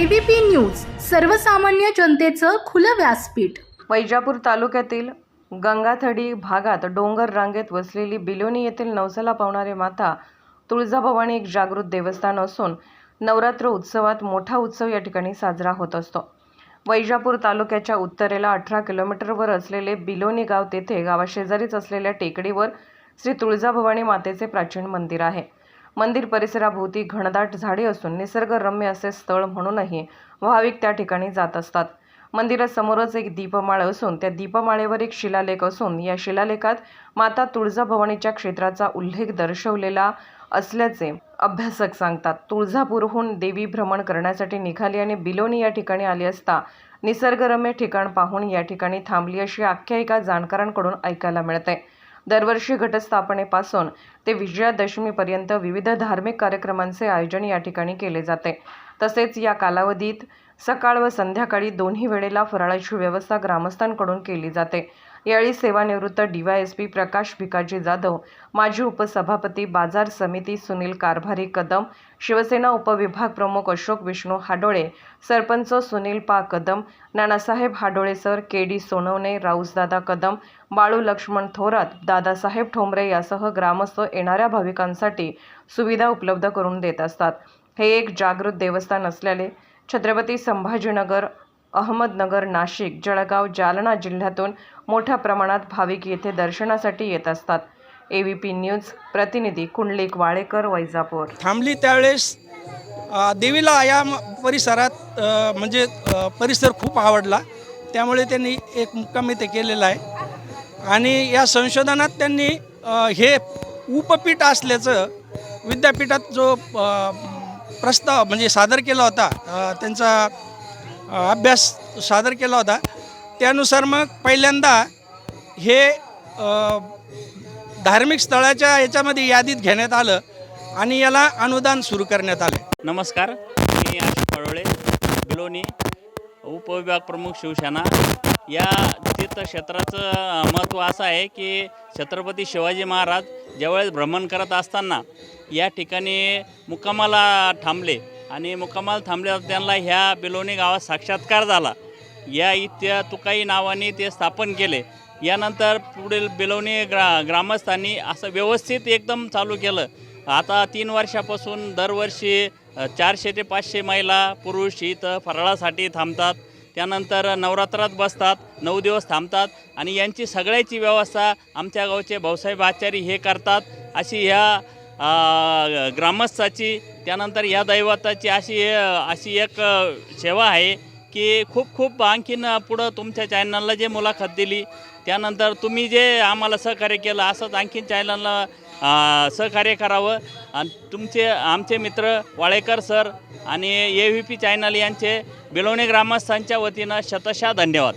ABP news सर्वसामान्य जनतेचं खुलं व्यासपीठ. वैजापूर तालुक्यातील गंगाथडी भागात डोंगर रांगेत वसलेली बिलोनी येथील नवसाला पावणारी माता तुळजाभवानी एक जागृत देवस्थान असून नवरात्र उत्सवात मोठा उत्सव या ठिकाणी साजरा होत असतो. वैजापूर तालुक्याच्या उत्तरेला अठरा किलोमीटरवर असलेले बिलोनी गाव तेथे गावाशेजारीच असलेल्या टेकडीवर श्री तुळजाभवानी मातेचे प्राचीन मंदिर आहे. मंदिर परिसराभोवती घनदाट झाडे असून निसर्गरम्य असे स्थळ म्हणूनही भाविक त्या ठिकाणी जात असतात. मंदिरासमोरच एक दीपमाळ असून त्या दीपमाळेवर एक शिलालेख असून या शिलालेखात माता तुळजाभवानीच्या क्षेत्राचा उल्लेख दर्शवलेला असल्याचे अभ्यासक सांगतात. तुळजापूरहून देवी भ्रमण करण्यासाठी निघाली आणि बिलोनी या ठिकाणी आली असता निसर्गरम्य ठिकाण पाहून या ठिकाणी थांबली अशी आख्यायिका जाणकारांकडून ऐकायला मिळते. दरवर्षी घटस्थापनेपासून ते विजयादशमीपर्यंत विविध धार्मिक कार्यक्रमांचे आयोजन या ठिकाणी केले जाते. तसेच या कालावधीत सकाळ व संध्याकाळी दोन्ही वेळेला फराळाची व्यवस्था ग्रामस्थांकडून केली जाते. यावेळी सेवानिवृत्त डीवायएसपी प्रकाश भिकाजी जाधव माजी उपसभापती बाजार समिती सुनील कारभारी कदम शिवसेना उपविभाग प्रमुख अशोक विष्णू हाडोळे सरपंच सुनील पा Kadam Nanasaheb Hadole sir K D Sonawane Rausdada Kadam Balu Laxman Thorat Dadasaheb Thombare यासह ग्रामस्थ येणाऱ्या भाविकांसाठी सुविधा उपलब्ध करून देत असतात. हे एक जागृत देवस्थान असल्याने छत्रपती संभाजीनगर अहमदनगर नाशिक जळगाव जालना जिल्ह्यातून मोठ्या प्रमाणात भाविक येथे दर्शनासाठी येत असतात. ए व्ही पी न्यूज प्रतिनिधी कुंडलिक वाळेकर वैजापूर. थांबली त्यावेळेस देवीला या म- परिसरात म्हणजे परिसर खूप आवडला. त्यामुळे त्यांनी एक मुक्काम इथे केलेला आहे. आणि या संशोधनात त्यांनी हे उपपीठ असल्याचं विद्यापीठात जो प्रस्ताव म्हणजे सादर केला होता त्यांचा अभ्यास सादर केला होता. त्यानुसार मग पहिल्यांदा हे धार्मिक स्थळाच्या याच्यामध्ये यादीत घेण्यात आलं आणि याला अनुदान सुरू करण्यात आले. नमस्कार मी आशा पडोळे बिलोनी उपविभाग प्रमुख शिवसेना. या तीर्थक्षेत्राचं महत्त्व असं आहे की छत्रपती शिवाजी महाराज ज्यावेळेस भ्रमण करत असताना या ठिकाणी मुक्कामाला थांबले आणि मुक्कामाल थांबल्यावर त्यांना ह्या बिलोनी गावात साक्षात्कार झाला. या इत्या तुकाई नावाने ते स्थापन केले. यानंतर पुढील बिलोनी ग्रा ग्रामस्थांनी असं व्यवस्थित एकदम चालू केलं. आता तीन वर्षापासून दरवर्षी चारशे ते पाचशे महिला पुरुष इथं फराळासाठी थांबतात. त्यानंतर नवरात्रात बसतात नऊ दिवस थांबतात आणि यांची सगळ्याची व्यवस्था आमच्या गावचे भाऊसाहेब आचारी हे करतात. अशी ह्या ग्रामस्थाची त्यानंतर या दैवताची अशी अशी एक सेवा आहे की खूप खूप आणखीन पुढं तुमच्या चॅनलला जे मुलाखत दिली त्यानंतर तुम्ही जे आम्हाला सहकार्य केलं असंच आणखीन चॅनलला सहकार्य करावं. आणि तुमचे आमचे मित्र वाळेकर सर आणि ए व्ही पी चॅनल यांचे बिलोणे ग्रामस्थांच्या वतीनं शतशः धन्यवाद.